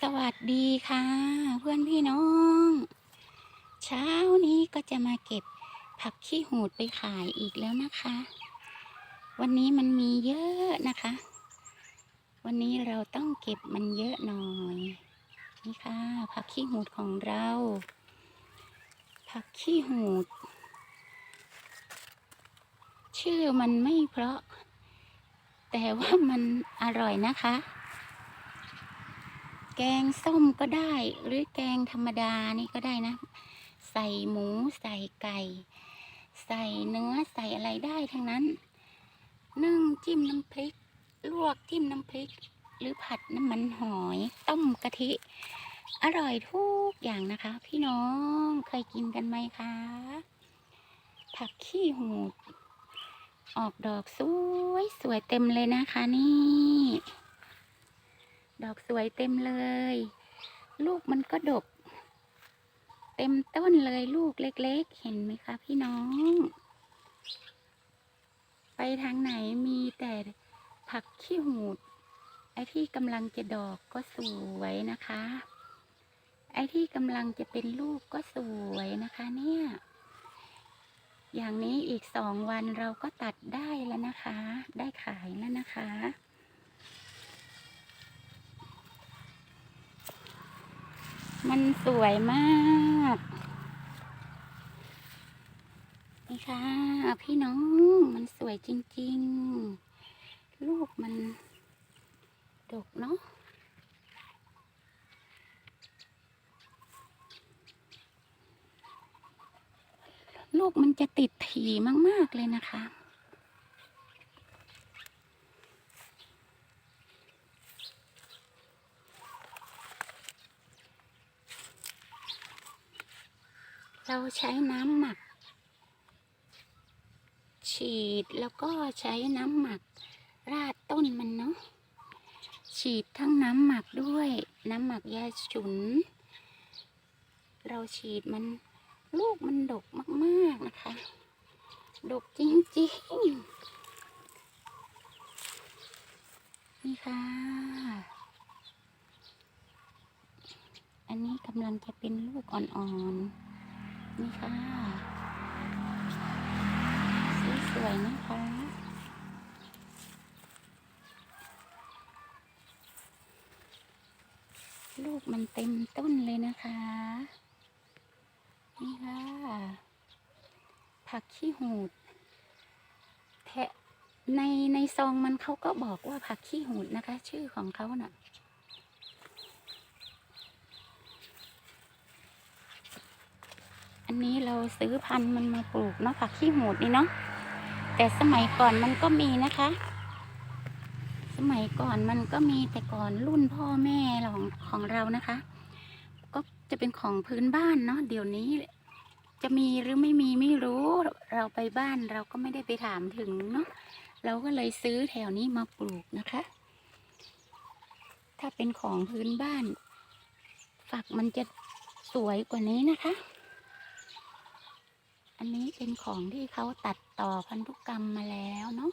สวัสดีค่ะ เพื่อนพี่น้อง เช้านี้ก็จะมาเก็บผักขี้หูดไปขายอีกแล้วนะคะ วันนี้มันมีเยอะนะคะ วันนี้เราต้องเก็บมันเยอะหน่อยนี่ค่ะ ผักขี้หูดของเรา ผักขี้หูด ชื่อมันไม่เพราะ แต่ว่ามันอร่อยนะคะ แกงส้มก็ได้ หรือแกงธรรมดานี่ก็ได้นะ ใส่หมูใส่ไก่ ใส่เนื้อใส่อะไรได้ทั้งนั้น นึ่งจิ้มน้ำพริก ลวกจิ้มน้ำพริก หรือผัดน้ำมันหอยต้มกะทิ อร่อยทุกอย่างนะคะ พี่น้องเคยกินกันไหมคะ ผักขี้หูด ออกดอกสวยสวยเต็มเลยนะคะนี่ ดอกสวยเต็มเลย ลูกมันก็ดก เต็มต้นเลยลูกเล็ก ๆ เห็นไหมคะพี่น้อง ไปทางไหนมีแต่ผักขี้หูด ไอ้ที่กำลังจะดอกก็สวยนะคะ ไอ้ที่กำลังจะเป็นลูกก็สวยนะคะ เนี่ย อย่างนี้อีกสองวันเราก็ตัดได้แล้วนะคะ ได้ขายแล้วนะคะ มันสวยมาก นี่ค่ะ พี่น้อง มันสวยจริง ๆ ลูกมันดกเนาะลูกมันจะติดถี่มาก ๆ เลยนะคะ เราใช้น้ำหมัก ฉีดแล้วก็ใช้น้ำหมัก ราดต้นมันเนาะฉีดทั้งน้ำหมักด้วย น้ำหมักยาฉุน เราฉีดมันลูกมันดกมากๆนะคะ ดกจริงๆ นี่ค่ะ อันนี้กำลังจะเป็นลูกอ่อนๆ นี่ค่ะสวยๆนะคะลูกมันเต็มต้นเลยนะคะ นี่ค่ะ ผักขี้หูดแทะในในซองมันเขาก็บอกว่าผักขี้หูดนะคะ ชื่อของเขาน่ะ อันนี้เราซื้อพันธุ์มันมาปลูกเนาะผักขี้หูดนี่เนาะแต่สมัยก่อนมันก็มีนะคะ สมัยก่อนมันก็มีแต่ก่อนรุ่นพ่อแม่ของของเรานะคะ ก็จะเป็นของพื้นบ้านเนาะเดี๋ยวนี้ จะมีหรือไม่มีไม่รู้เราไปบ้านเราก็ไม่ได้ไปถามถึงเนาะเราก็เลยซื้อแถวนี้มาปลูกนะคะ ถ้าเป็นของพื้นบ้าน ฝักมันจะสวยกว่านี้นะคะ อันนี้เป็นของที่เขาตัดต่อพันธุกรรมมาแล้วเนาะ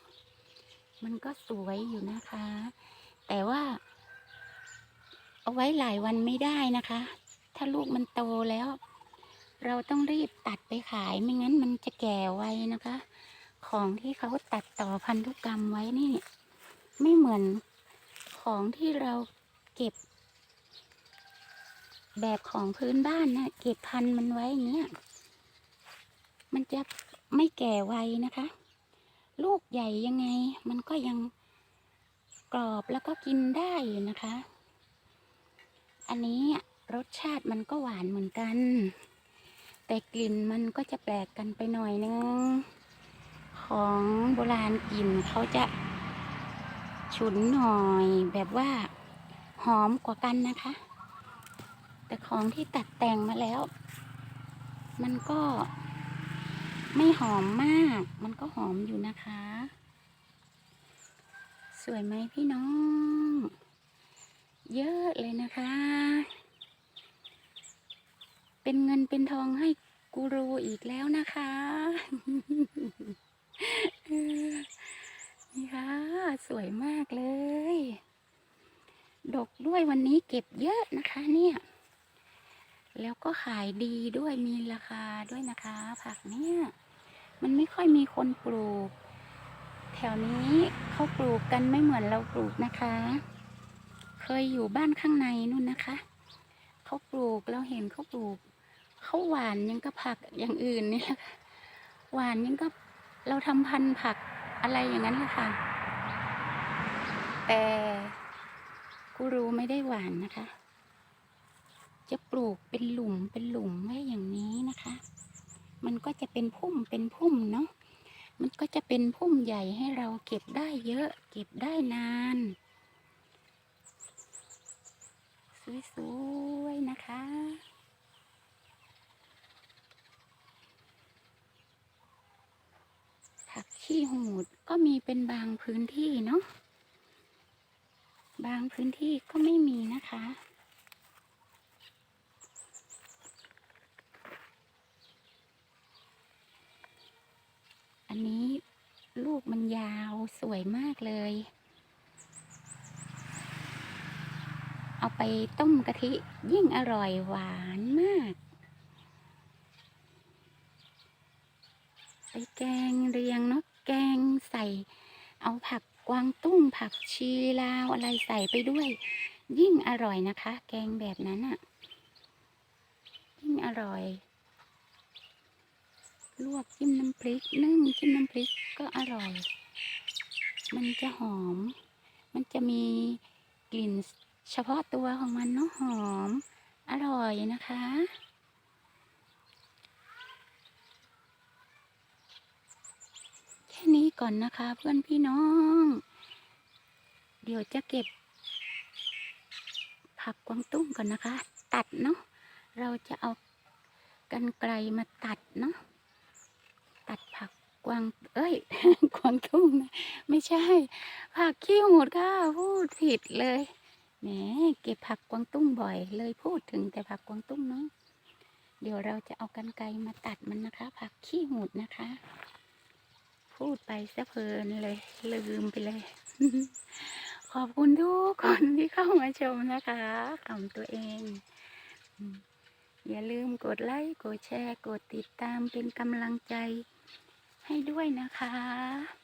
มันก็สวยอยู่นะคะ แต่ว่า เอาไว้หลายวันไม่ได้นะคะ ถ้าลูกมันโตแล้ว เราต้องรีบตัดไปขาย ไม่งั้นมันจะแก่ไวนะคะ ของที่เขาตัดต่อพันธุกรรมไว้นี่ ไม่เหมือนของที่เราเก็บ แบบของพื้นบ้านนะเก็บพันธุ์มันไว้อย่างเงี้ย มันจะไม่แก่ไวนะคะ ลูกใหญ่ยังไง มันก็ยังกรอบแล้วก็กินได้นะคะ อันนี้รสชาติมันก็หวานเหมือนกัน แต่กลิ่นมันก็จะแปลกกันไปหน่อยนึง ของโบราณกลิ่นเขาจะฉุนหน่อยแบบว่าหอมกว่ากันนะคะ แต่ของที่ตัดแต่งมาแล้ว มันก็ ไม่หอมมาก มันก็หอมอยู่นะคะ สวยไหมพี่น้อง เยอะเลยนะคะ เป็นเงินเป็นทองให้กูรูอีกแล้วนะคะ นี่ค่ะ สวยมากเลย ดกด้วยวันนี้เก็บเยอะนะคะเนี่ย แล้วก็ขายดีด้วยมีราคาด้วยนะคะ ผักเนี่ยมันไม่ค่อยมีคนปลูก แถวนี้เขาปลูกกันไม่เหมือนเราปลูกนะคะ เคยอยู่บ้านข้างในนู่นนะคะเขาปลูกเราเห็นเขาปลูกเขาหวานยังก็ผักอย่างอื่นนี่แหละหวานยังก็เราทำพันธุ์ผักอะไรอย่างนั้นแหละค่ะ แต่กูรู้ไม่ได้หวานนะคะ จะปลูกเป็นหลุมเป็นหลุมไว้อย่างนี้นะคะ มันก็จะเป็นพุ่มเป็นพุ่มเนาะ มันก็จะเป็นพุ่มใหญ่ให้เราเก็บได้เยอะ เก็บได้นาน สวยๆนะคะผักขี้หูดก็มีเป็นบางพื้นที่เนาะ บางพื้นที่ก็ไม่มีนะคะ อันนี้ลู กมันยาวสวยมากเลย เอาไปต้มกะทิยิ่งอร่อยหวานมาก ไปแกงเรียงเนาะแกงใส่ เอาผักกวางตุ้งผักชีลาวอะไรใส่ไปด้วย ยิ่งอร่อยนะคะ แกงแบบนั้นอะ่ะ ยิ่งอร่อย ลวกจิ้มน้ำพริกนึ่งจิ้มน้ำพริกก็อร่อย มันจะหอม มันจะมีกลิ่นเฉพาะตัวของมันเนาะหอม อร่อยนะคะ แค่นี้ก่อนนะคะเพื่อนพี่น้อง เดี๋ยวจะเก็บ ผักกวางตุ้งก่อนนะคะ ตัดเนาะเราจะเอากันไกลมาตัดเนาะ ตัดผักกวาง เอ้ย กวางตุ้งนะไม่ใช่ ผักขี้หูดค่ะพูดผิดเลยแหมเก็บผักกวางตุ้งบ่อย เลยพูดถึงแต่ผักกวางตุ้งเนาะเดี๋ยวเราจะเอากันไกมาตัดมันนะคะ ผักขี้หูดนะคะ พูดไปซะเพลินเลย ลืมไปเลย ขอบคุณทุกคนที่เข้ามาชมนะคะขำตัวเองอย่าลืมกดไลค์ กดแชร์ กดติดตามเป็นกำลังใจ ให้ด้วยนะคะ